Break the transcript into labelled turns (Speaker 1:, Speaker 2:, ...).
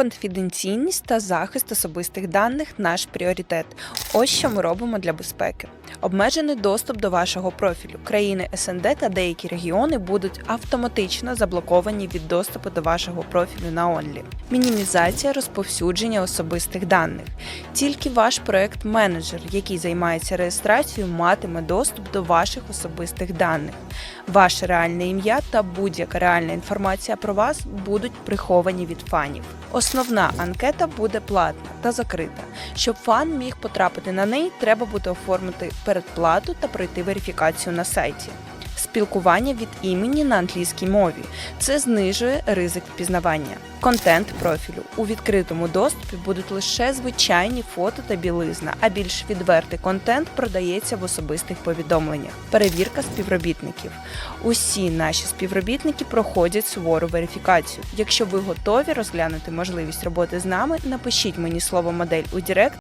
Speaker 1: Конфіденційність та захист особистих даних наш пріоритет. Ось що ми робимо для безпеки. Обмежений доступ до вашого профілю. Країни СНД та деякі регіони будуть автоматично заблоковані від доступу до вашого профілю на Онлі. Мінімізація розповсюдження особистих даних. Тільки ваш проект-менеджер, який займається реєстрацією, матиме доступ до ваших особистих даних. Ваше реальне ім'я та будь-яка реальна інформація про вас будуть приховані від фанів. Основна анкета буде платна та закрита. Щоб фан міг потрапити на неї, треба буде оформити передплату та пройти верифікацію на сайті. Спілкування від імені на англійській мові це знижує ризик впізнавання. Контент профілю у відкритому доступі будуть лише звичайні фото та білизна, а більш відвертий контент продається в особистих повідомленнях. Перевірка співробітників. Усі наші співробітники проходять сувору верифікацію. Якщо ви готові розглянути можливість роботи з нами, напишіть мені слово модель у Директ